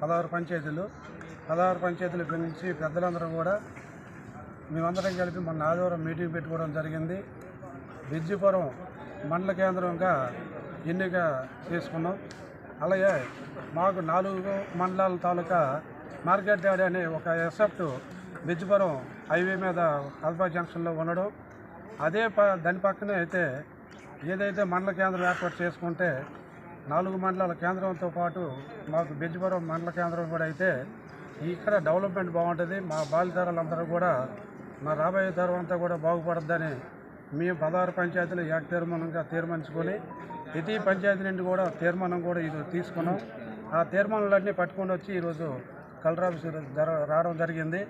పదహారు పంచాయతీలు. పదహారు పంచాయతీల గురించి పెద్దలందరూ కూడా మేమందరం కలిపి మొన్న ఆదివారం మీటింగ్ పెట్టుకోవడం జరిగింది. బిజ్జిపురం మండల కేంద్రంగా ఎన్నిక చేసుకున్నాం. అలాగే మాకు నాలుగు మండలాల తాలూకా మార్కెట్ యార్డ్ అనే ఒక ఎసెప్ట్ బిజ్జిపురం హైవే మీద కల్పా జంక్షన్లో ఉండడం. అదే ప దాని పక్కనే అయితే ఏదైతే మండల కేంద్రం ఏర్పాటు చేసుకుంటే నాలుగు మండలాల కేంద్రంతో పాటు మాకు బెజ్జిపురం మండల కేంద్రం కూడా అయితే ఇక్కడ డెవలప్మెంట్ బాగుంటుంది. మా బాలితరాలందరూ కూడా మా రాబోయే తరం అంతా కూడా బాగుపడద్దని మేము పదహారు పంచాయతీలు ఏక తీర్మానంగా తీర్మానించుకొని ప్రతి పంచాయతీ నుండి కూడా తీర్మానం కూడా ఇది తీసుకున్నాం. ఆ తీర్మానాలన్నీ పట్టుకొని వచ్చి ఈరోజు కలెక్టర్ ఆఫీస్ రావడం జరిగింది.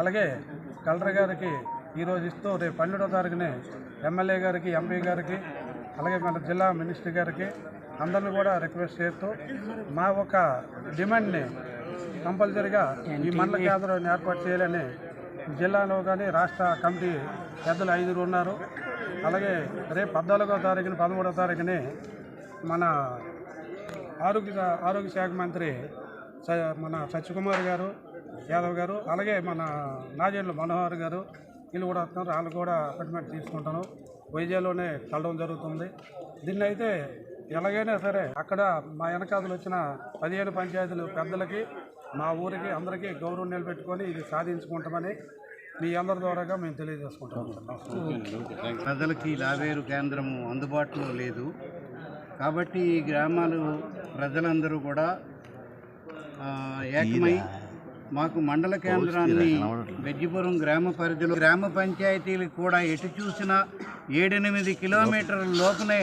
అలాగే కలెక్టర్ గారికి ఈరోజు ఇస్తూ రేపు పన్నెండో తారీఖుని ఎమ్మెల్యే గారికి ఎంపీ గారికి అలాగే మన జిల్లా మినిస్టర్ గారికి అందరిని కూడా రిక్వెస్ట్ చేస్తూ మా ఒక డిమాండ్ని కంపల్సరీగా ఈ మండల కేంద్రాన్ని ఏర్పాటు చేయాలని జిల్లాలో కానీ రాష్ట్ర కమిటీ పెద్దలు ఐదుగురు ఉన్నారు. అలాగే రేపు పద్నాలుగో తారీఖున పదమూడో తారీఖుని మన ఆరోగ్య ఆరోగ్య శాఖ మంత్రి మన సత్యకుమార్ గారు యాదవ్ గారు అలాగే మన నాజేండ్ల మనోహర్ గారు వీళ్ళు కూడా వస్తున్నారు. వాళ్ళు కూడా అపాయింట్మెంట్ తీసుకుంటాను. వైజాగ్లోనే కలవడం జరుగుతుంది. దీన్ని అయితే ఎలాగైనా సరే అక్కడ మా వెనకాదులు వచ్చిన పదిహేను పంచాయతీలు పెద్దలకి మా ఊరికి అందరికీ గౌరవం నిలబెట్టుకొని ఇది సాధించుకుంటామని మీ అందరి ద్వారాగా మేము తెలియజేసుకుంటాం. ప్రజలకి లావేరు కేంద్రము అందుబాటులో లేదు. కాబట్టి ఈ గ్రామాలు ప్రజలందరూ కూడా ఏకమై మాకు మండల కేంద్రాన్ని బెజ్జిపురం గ్రామ పరిధిలో గ్రామ పంచాయతీలకు కూడా ఎటు చూసినా ఏడెనిమిది కిలోమీటర్ల లోపునే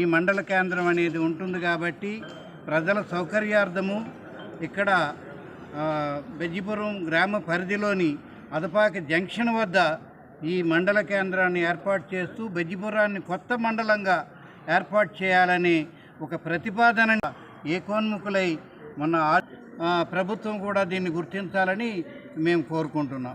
ఈ మండల కేంద్రం అనేది ఉంటుంది కాబట్టి ప్రజల సౌకర్యార్థము ఇక్కడ బెజ్జిపురం గ్రామ పరిధిలోని అదపాక జంక్షన్ వద్ద ఈ మండల కేంద్రాన్ని ఏర్పాటు చేస్తూ బెజ్జిపురాన్ని కొత్త మండలంగా ఏర్పాటు చేయాలని ఒక ప్రతిపాదన ఏకోన్ముఖులై మన ప్రభుత్వం కూడా దీన్ని గుర్తించాలని మేము కోరుకుంటున్నాం.